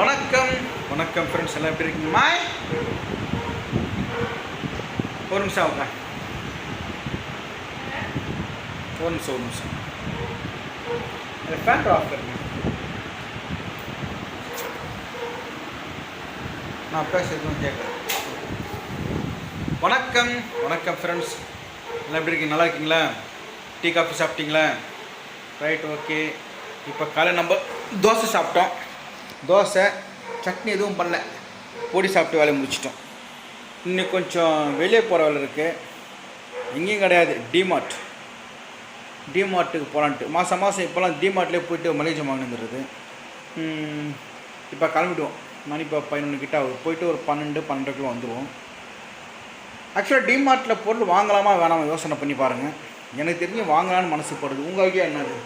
வணக்கம். வணக்கம் ஃப்ரெண்ட்ஸ் எல்லாம் எப்படி இருக்கீங்க? மாய் ஒரு நிமிஷம் ஆகுங்க. ஒரு நிமிஷம் ஒரு நிமிஷம். ஃபேன் ஆஃப் பண்ணுங்க நான் பேசுறது கேட்குறேன். வணக்கம். வணக்கம் ஃப்ரெண்ட்ஸ் எல்லாம் எப்படி இருக்கீங்க? நல்லா இருக்கீங்களா? டீ காஃபி சாப்பிட்டீங்களா? ரைட் ஓகே இப்போ காலை நம்ம தோசை சாப்பிட்டோம். தோசை சட்னி எதுவும் பண்ணல. பொடி சாப்பிட்டு வேலையை முடிச்சிட்டோம். இன்னும் கொஞ்சம் வெளியே போகிற வேலை இருக்குது எங்கேயும் கிடையாது. டிமார்ட் டிமார்ட்டுக்கு போகலான்ட்டு மாதம் மாதம் இப்போலாம் டிமார்ட்லேயே போயிட்டு மளிகை ஜாமான் வந்துடுறது. இப்போ கிளம்பிடுவோம். மணி இப்போ பதினொன்று கிட்ட ஆகுது. போயிட்டு ஒரு பன்னெண்டு பன்னெண்டுக்குள்ள வந்துடுவோம் ஆக்சுவலாக டிமார்ட்டில் பொருள் வாங்கலாமா வேணாமா யோசனை பண்ணி பாருங்கள் எனக்கு தெரிஞ்சு வாங்கலாம்னு மனசு படுது. உங்கள் ஐடியா என்னது?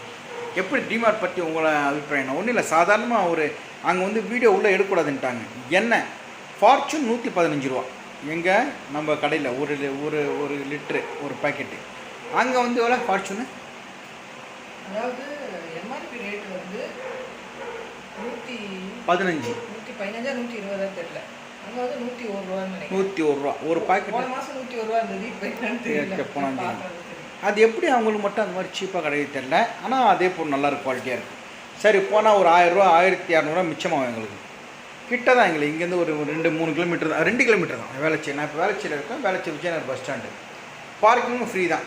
எப்படி டிமார்ட் பற்றி உங்களை அபிப்பிராயம் ஒன்றும் இல்லை சாதாரணமாக ஒரு அங்கே வந்து வீடியோ உள்ளே எடுக்கக்கூடாதுன்ட்டாங்க. என்ன? ஃபார்ச்சூன் நூற்றி பதினஞ்சு ரூபா. எங்கே? நம்ம கடையில் ஒரு ஒரு ஒரு லிட்ரு ஒரு பாக்கெட்டு அங்கே வந்து எவ்வளோ ஃபார்ச்சூனு அதாவது எம்ஆர்பி ரேட் வந்து நூற்றி பதினஞ்சு. நூற்றி பதினஞ்சா நூற்றி இருபதா தெரியல. அங்கே வந்து நூற்றி ஒரு ரூபான்னு நூற்றி ஒரு ரூபா. ஒரு பாக்கெட்டு போன மாதம் நூற்றி ஒரு ரூபா இருந்தது இப்போ அது எப்படி அவங்களுக்கு மட்டும் அந்த மாதிரி சீப்பாக கிடையாது தெரில ஆனால் அதே பொருள் நல்லா குவாலிட்டியாக இருக்குது சரி போனால் ஒரு ஆயிரரூவா ஆயிரத்தி இரநூறுவா மிச்சமாகும் எங்களுக்கு கிட்ட தான் எங்களுக்கு. இங்கேருந்து ஒரு ரெண்டு மூணு கிலோமீட்டர் தான். ரெண்டு கிலோமீட்டர் தான். வேளச்சேரி. நான் இப்போ வேளச்சேரியில் இருக்கேன். வேளச்சேரி விஜயநகர் பஸ் ஸ்டாண்டு பார்க்கிங்கும் ஃப்ரீ தான்.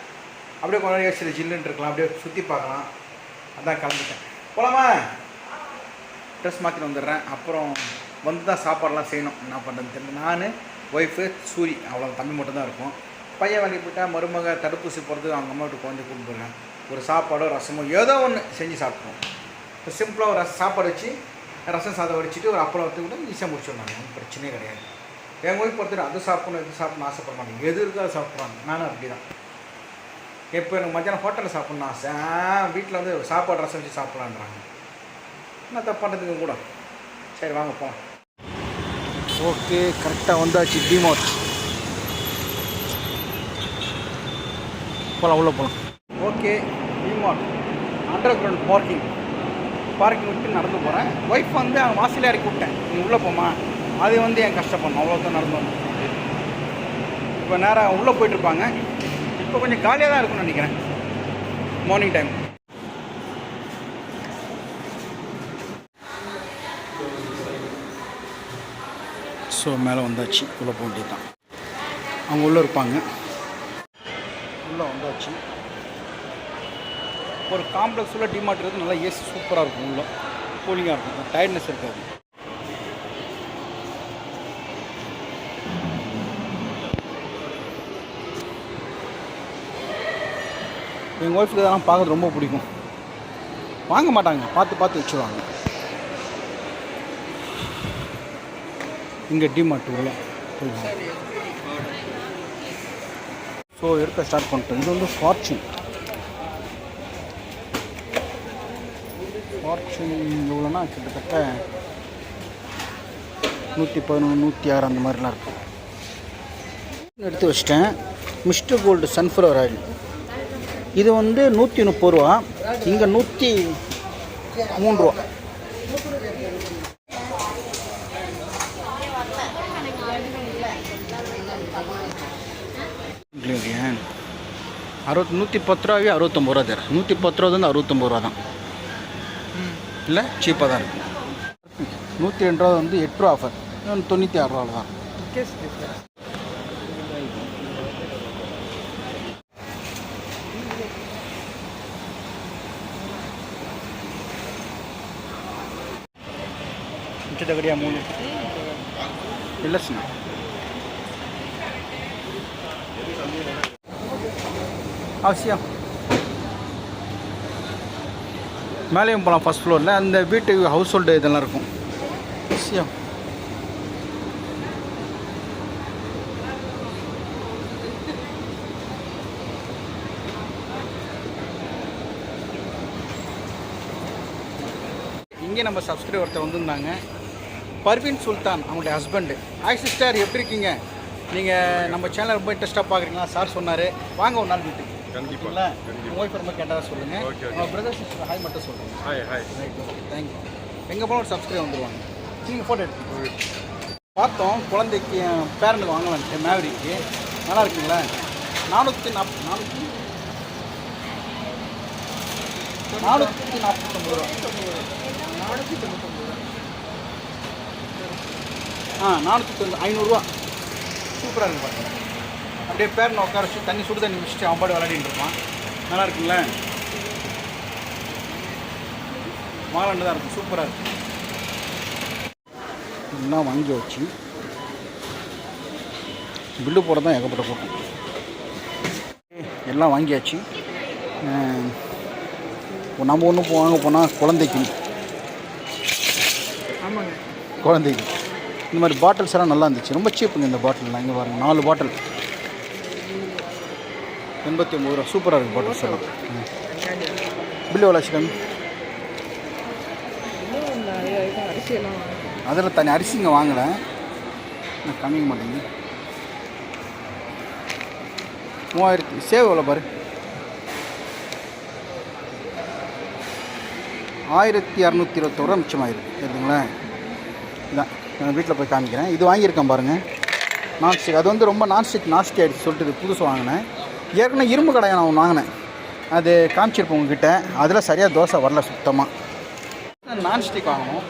அப்படியே கொஞ்ச சில ஜில்லுன்னு இருக்கலாம். அப்படியே சுற்றி பார்க்கலாம். அதான் கிளம்பிட்டேன். போலாமா? ட்ரெஸ் மாற்றிட்டு வந்துடுறேன். அப்புறம் வந்து தான் சாப்பாடெல்லாம் செய்யணும். என்ன பண்ணுறதுன்னு தெரியல. நான் ஒய்ஃபு சூரி அவ்வளோ தம்பி மட்டும்தான் இருக்கும். பையன் வேலைக்கு போயிட்டா மருமக தடுப்பூசி போகிறது அவங்க அம்மா வீட்டு குழந்தை கூப்பிட்டு ஒரு சாப்பாடோ ரசமோ ஏதோ ஒன்று செஞ்சு சாப்பிடுவோம். இப்போ சிம்பிளாக ஒரு சாப்பாடு வச்சு ரசம் சாதம் வடிச்சிட்டு ஒரு அப்பளம் வச்சு கூட ஈஸியாக முடிச்சிடலாம் ஒன்றும் பிரச்சனையே கிடையாது. எங்கள் ஒய்ஃப் பொறுத்தவரை அது சாப்பிடணும் இது சாப்பிடணும் ஆசைப்பட மாட்டேங்க எது இருக்கோ அதை சாப்பிட்றாங்க நானும் அப்படி தான் எப்போ எனக்கு மத்தியானம் ஹோட்டலில் சாப்பிட்ணும் ஆசை வீட்டில் வந்து சாப்பாடு ரசம் வச்சு சாப்பிட்லான்றாங்க. நான் தப்பு கூட? சரி வாங்க போகலாம் ஓகே கரெக்டாக வந்தாச்சு டிமார்ட். போகலாம் உள்ளே போகலாம் okay DMart underground parking parking விட்டு நடந்து போகிறேன் ஒய்ஃப் வந்து அவங்க வாசலில் இறக்கி விட்டேன் நீ உள்ளே போமா அது வந்து என் கஷ்டப்படணும். அவ்வளோதான் நடந்து வந்து இப்போ நேராக உள்ளே போயிட்டுருப்பாங்க இப்போ கொஞ்சம் காலியாக தான் இருக்கும்னு நினைக்கிறேன். மார்னிங் டைம் ஸோ மேலே வந்தாச்சு. உள்ளே போக வேண்டியது தான் அவங்க உள்ளே இருப்பாங்க. உள்ளே வந்தாச்சு. ஒரு காம்ப்ளெக்ஸ் உள்ள டிமார்ட் இருக்குது நல்லா ஏசி சூப்பராக இருக்கும் உள்ள. கூலிங்காக இருக்கும். டயர்ட்னஸ் இருக்காது. எங்கள் ஒய்ஃபுக்கு இதெல்லாம் பார்க்கறது ரொம்ப பிடிக்கும். வாங்க மாட்டாங்க. பார்த்து பார்த்து வச்சுருவாங்க. இங்கே டிமார்ட் உள்ள. போயிடுவாங்க ஸோ எடுக்க ஸ்டார்ட் பண்ணிட்டோம். இது வந்து ஃபார்ச்சூன் ஃபார்ச்சூன் எவ்வளோனா கிட்டத்தட்ட நூற்றி பதினொன்று நூற்றி ஆறு அந்த மாதிரிலாம் இருக்கும் எடுத்து வச்சிட்டேன். Mr Gold sunflower oil. இது வந்து நூற்றி முப்பது ரூபா. இங்கே நூற்றி மூணு ரூபா. அறுபத்தி நூற்றி பத்து ரூபாவே அறுபத்தொம்பது ரூபா தரேன் நூற்றி பத்து ரூபா வந்து அறுபத்தொம்பது ரூபா தான் இல்லை சீப்பாக தான் இருக்கும் நூற்றி ரெண்டு ரூபா வந்து எட்டு ரூபா ஆஃபர் தொண்ணூற்றி ஆறு ரூபா தான் Guess difference. தகடியா மூணு இல்லை சின்ன அவசியம். மேலேயும் போகலாம் ஃபஸ்ட் ஃப்ளோரில் அந்த வீட்டு ஹவுஸ் ஹோல்டு இதெல்லாம் இருக்கும். அவசியம். இங்கே நம்ம சப்ஸ்கிரைபர் ஒருத்தர் வந்திருந்தாங்க. பர்வீன் சுல்தான் அவங்களுடைய ஹஸ்பண்டு ஹாய் சிஸ்டர் எப்படி இருக்கீங்க? நீங்கள் நம்ம சேனல் ரொம்ப இன்ட்ரெஸ்ட்டாக பார்க்குறீங்களா? சார் சொன்னார். வாங்க ஒரு நாள் வீட்டுக்கு. கண்டிப்பா, உங்கள் ஒய்ஃப் ரொம்ப கேட்டதாக சொல்லுங்கள். உங்கள் பிரதர் சிஸ்டர் ஹாய் மட்டும் சொல்லுங்கள் hi hi right okay thank you எங்கே போனால் ஒரு சப்ஸ்கிரைப் வந்துருவாங்க. நீங்கள் ஃபோட்டோ எடுத்து பார்த்தோம் குழந்தைக்கு பேரனுக்கு வாங்கலான்ட்டு மேவரிக்கு நல்லா இருக்குங்களா? நானூற்றி நாப் நானூற்றி நானூற்றி நாற்பத்தொம்பது ரூபா. நானூற்றி தொண்ணூத்தொம்பது ரூபா ஆ நானூற்றி தொண்ணூறு ஐநூறுரூவா சூப்பராக இருக்கு பாருங்க. அப்படியே பேரனை உட்கார வச்சு தண்ணி சுடு தண்ணி வச்சுட்டு அவன் பாடு விளையாடிட்டு இருப்பான். நல்லா இருக்குங்களா மாலாண்டு தான் இருக்கும். சூப்பராக இருக்கும் எல்லாம் வாங்கி வச்சு பில்லு போட தான் ஏகப்பட்ட கூட்டம். எல்லாம் வாங்கியாச்சு. இப்போ நம்ம ஒன்று வாங்க போனால் குழந்தைக்கு. ஆமாங்க. குழந்தைக்கு. இந்த மாதிரி பாட்டில்ஸ் எல்லாம் நல்லா இருந்துச்சு. ரொம்ப சீப்புங்க இந்த பாட்டில்லாம் இங்கே பாருங்க நாலு பாட்டில் எண்பத்தி ஒம்பது ரூபா சூப்பராக இருக்குது பட்டர் எல்லாம் பில் எவ்வளோ சிக்கன் அதில் தனி அரிசி இங்கே வாங்கலை நான் கம்மிக்க மாட்டேங்குது மூவாயிரத்தி சேவ் எவ்வளோ பாரு ஆயிரத்தி இரநூத்தி இருபத்தோரு ரூபா மிச்சமாயிருக்கு சரிங்களேன் இதான் நான் வீட்டில் போய் காமிக்கிறேன் இது வாங்கியிருக்கேன் பாருங்கள் நான்ஸ்டிக் அது வந்து ரொம்ப நான்ஸ்டிக் நாஸ்டி ஆகிடுச்சு சொல்லிட்டு இது புதுசு வாங்கினேன் ஏற்கனவே இரும்பு கடையை நான் வாங்கினேன். அது காமிச்சிருப்போம் உங்ககிட்ட. அதில் சரியாக தோசை வரல சுத்தமாக நான்ஸ்டிக் வாங்கணும்.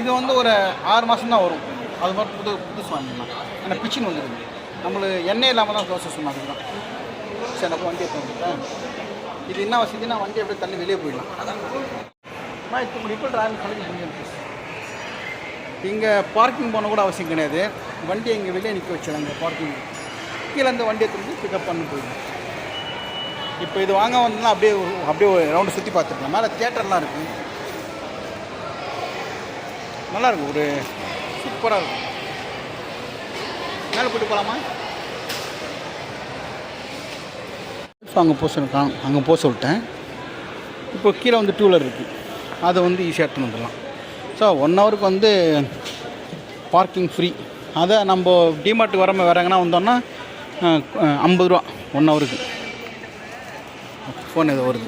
இது வந்து ஒரு ஆறு மாதம் தான் வரும். அது மாதிரி புது புதுசு வாங்கிக்கலாம். ஆனால் பிச்சின் வந்துடுது நம்மளுக்கு எண்ணெய் இல்லாமல் தான் தோசை சொன்னாங்க தான். சரி அப்போ வண்டி எடுத்து இது என்ன வசதினா வண்டி அப்படியே தள்ளி வெளியே போயிடலாம். அம்மா இப்போ இப்போ டிராவல் கலந்து முடியும் இங்கே பார்க்கிங் போன கூட அவசியம் கிடையாது. வண்டியை இங்கே வெளியே நிற்க வச்சிடலாம் இங்கே பார்க்கிங் கீழே அந்த வண்டியை திரும்பி பிக்கப் பண்ணி போயிடும் இப்போ இது வாங்க வந்தோம்னா அப்படியே அப்படியே ஒரு ரவுண்டு சுற்றி பார்த்துருக்கலாம் மேலே தியேட்டர்லாம் இருக்குது நல்லா இருக்கும் ஒரு சூப்பராக இருக்கும் மேலே போயிட்டு போகலாமா? ஸோ அங்கே போக சொல்லிருக்கான் அங்கே போக சொல்லிட்டேன். இப்போ கீழே வந்து டூ வீலர் இருக்குது அதை வந்து ஈஸியாக எடுத்துன்னு வந்துடலாம். ஸோ ஒன் ஹவருக்கு வந்து பார்க்கிங் ஃப்ரீ அதை நம்ம டிமார்ட்டுக்கு வரமா வராங்கன்னா வந்தோன்னா ஐம்பது ரூபா ஒன் ஹவருக்கு ஃபோன் ஏதோ வருது.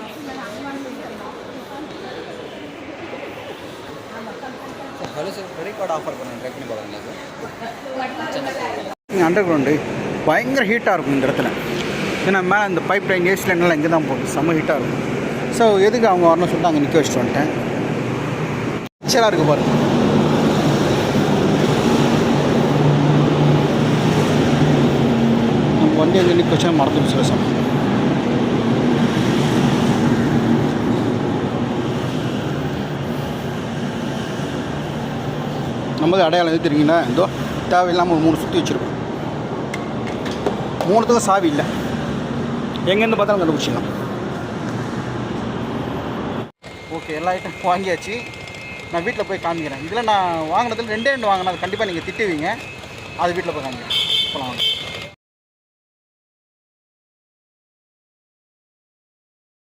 அண்டர் கிரவுண்டு பயங்கர ஹீட்டாக இருக்கும் இந்த இடத்துல. ஏன்னா மேலே இந்த பைப் லைன் ஏசி லைன்லாம் இங்கே தான் போகுது. செம்ம ஹீட்டாக இருக்கும். ஸோ எதுக்கு அவங்க வரணும்னு சொல்லிட்டு அங்கே நிற்க வச்சுட்டு வந்துட்டேன். பிக்சராக இருக்குது பாருங்க. வண்டி அங்கே நிற்க வச்சா மறந்து விசேஷம் சமயம். நமது அடையாளம் எது தெரியுங்களா? இதோ தேவையில்லாமல் ஒரு மூணு சுற்றி வச்சுருக்கோம். மூணுத்துக்கும் சாவி இல்லை. எங்கேருந்து பார்த்தாலும் கண்டுபிடிச்சிடலாம். ஓகே எல்லா ஐட்டம் வாங்கியாச்சு. நான் வீட்டில் போய் காமிக்கிறேன். இதில் நான் வாங்கினதில் ரெண்டே ரெண்டு வாங்கினேன். அது கண்டிப்பாக நீங்கள் திட்டுவீங்க. அது வீட்டில் போய் காமிக்கிறேன். போகலாம் வாங்க.